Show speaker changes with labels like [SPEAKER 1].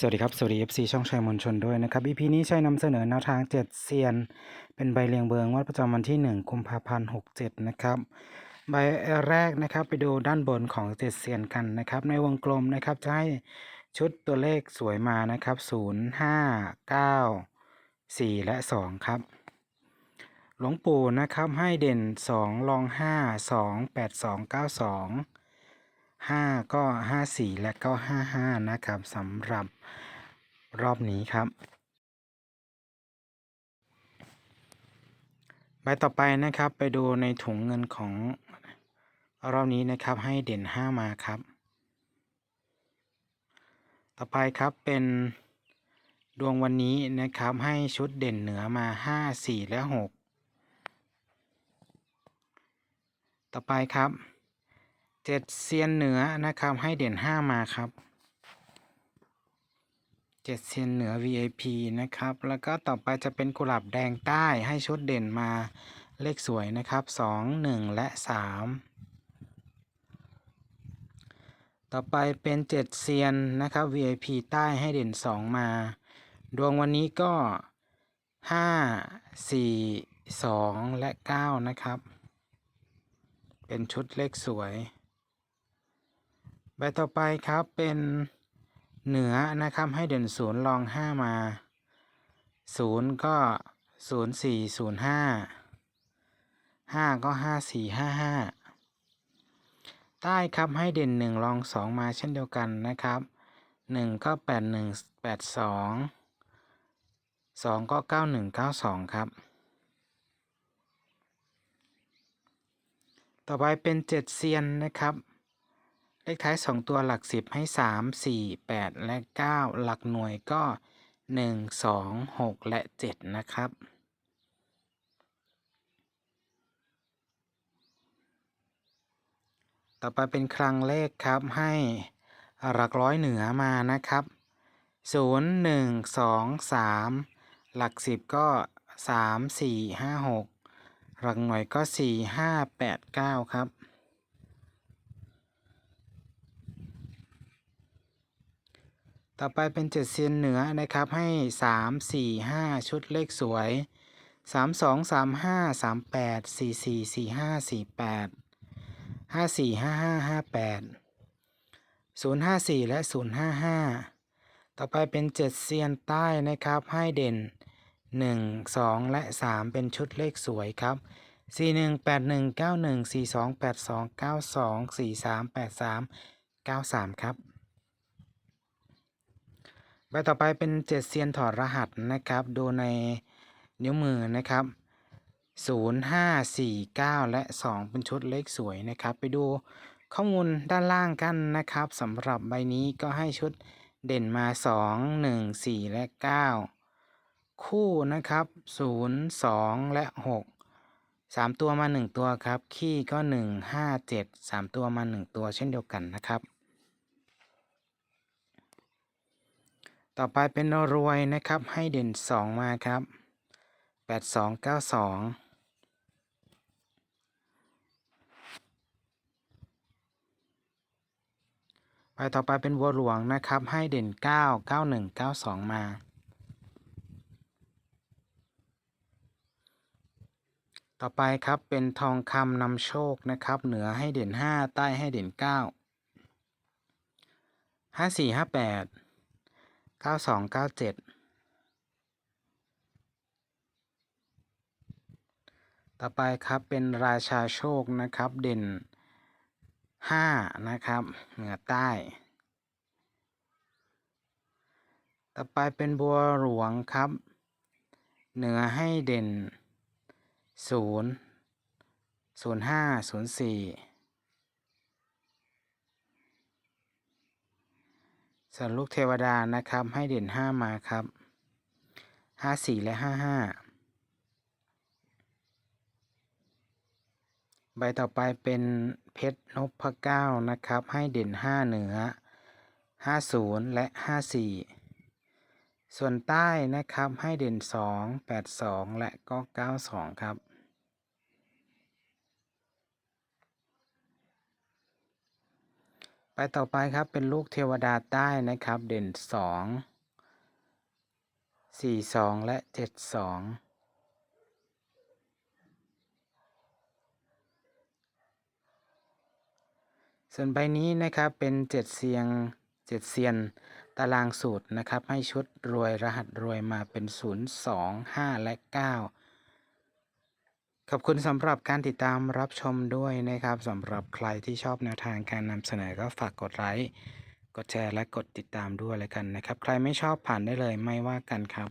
[SPEAKER 1] สวัสดีครับ สวัสดี FC ช่องชัยมนชนด้วยนะครับ EP นี้ชัยนำเสนอแนวทาง 7 เซียน เป็นใบเรียงเบิงวัดประจำวันที่ 1 กุมภาพันธ์ 67 นะครับ ใบแรกนะครับไปดูด้านบนของ 7 เซียนกันนะครับ ในวงกลมนะครับจะให้ชุดตัวเลขสวยมานะครับ 0 5 9 4 และ 2 ครับ หลวงปู่นะครับให้เด่น 2 รอง 5 2 8 2 9 2 5 ก็ 54 และก็ 55 นะครับสำหรับรอบนี้ครับ ใบต่อไปนะครับไปดูในถุงเงินของรอบนี้นะครับให้เด่น 5 มาครับ ต่อไปครับเป็นดวงวันนี้นะครับให้ชุดเด่นเหนือมา 5 4 และ 6 ต่อไปครับ เจ็ดเซียนเหนือนะครับ ให้เด่น5มาครับเจ็ดเซียนเหนือ VIP นะครับ แล้วก็ต่อไปจะเป็นกุหลาบแดงใต้ให้ชุดเด่นมาเลขสวยนะครับ2 1และ3ต่อไปเป็นเจ็ดเซียนนะครับ VIP ใต้ให้เด่น2มา ดวงวันนี้ก็5 4 2และ9นะครับ เป็นชุดเลขสวย ใบต่อไปครับเป็นเหนือนะครับให้เด่นศูนย์ลองห้ามาศูนย์ก็ศูนย์สี่ศูนย์ห้าห้าก็ห้าสี่ห้าห้าใต้ครับให้เด่นหนึ่งลองสองมาเช่นเดียวกันนะครับหนึ่งก็แปดหนึ่งแปดสองสองก็เก้าหนึ่งเก้าสองครับ ต่อไปเป็นเจ็ดเซียนนะครับ เลขท้าย 2 ตัวหลัก 10 ให้ 3 4 8 และ 9 หลักหน่วยก็ 1 2 6 และ 7 นะครับ ต่อไปเป็นคลังเลขครับให้หลักร้อยเหนือมานะครับ 0 1 2 3 หลัก 10 ก็ 3 4 5 6 หลักหน่วยก็ 4 5 8 9 ครับ ต่อไปเป็นเจ็ดเซียนเหนือนะครับให้สามสี่ห้าชุดเลขสวยสามสองสามห้าสามแปดสี่สี่สี่ห้าสี่แปดห้าสี่ห้าห้าห้าแปดศูนย์ห้าสี่และศูนย์ห้าห้าต่อไปเป็นเจ็ดเซียนใต้นะครับให้เด่นหนึ่งสองและสามเป็นชุดเลขสวยครับสี่หนึ่งแปดหนึ่งเก้าหนึ่งสี่สองแปดสองเก้าสองสี่สามแปดสามเก้าสามครับ ใบต่อไปเป็นเจ็ดเซียนถอดรหัสนะครับ ดูในนิ้วมือนะครับ 0 5 4 9 และ 2 เป็นชุดเลขสวยนะครับ ไปดูข้อมูลด้านล่างกันนะครับสำหรับใบนี้ก็ให้ชุดเด่นมา 2 1 4 และ 9 คู่นะครับ 0 2 และ 6 3 ตัวมา 1 ตัวครับ ขี้ก็ 1 5 7 3 ตัวมา 1 ตัวเช่นเดียวกันนะครับ ต่อไปเป็นรวยนะครับ ให้เด่น 2 มาครับ 8 2 9 2ไปต่อไปเป็นวัวหลวงนะครับ ให้เด่น 9 9 1 9 2 มา ต่อไปครับเป็นทองคำนำโชคนะครับ เหนือให้เด่น 5 ใต้ให้เด่น 9 5 4 5 8 เก้าสองเก้าเจ็ดต่อไปครับเป็นราชาโชคนะครับเด่นห้านะครับ เหนือใต้ ต่อไปเป็นบัวหลวงครับ เหนือให้เด่นศูนย์ศูนย์ห้าศูนย์สี่ ส่วนลูกเทวดานะครับ ให้เด่น5มาครับห้าสี่และห้าห้าใบต่อไปเป็นเพชรนพเก้านะครับ ให้เด่นห้าเหนือห้าศูนย์และห้าสี่ส่วนใต้นะครับให้เด่นสองแปดสองและก็เก้าสองครับ ไปต่อไปครับเป็นลูกเทวดาใต้นะครับ เด่นสองสี่สองและเจ็ดสองส่วนใบนี้นะครับเป็นเจ็ดเสียงเจ็ดเซียนตารางสูตรนะครับ ให้ชุดรวยรหัสรวยมาเป็นศูนย์สองห้าและเก้า ขอบคุณสำหรับการติดตามรับชมด้วยนะครับสำหรับใครที่ชอบแนวทางการนำเสนอก็ฝากกดไลค์กดแชร์และกดติดตามด้วยเลยกันนะครับ ใครไม่ชอบผ่านได้เลยไม่ว่ากันครับ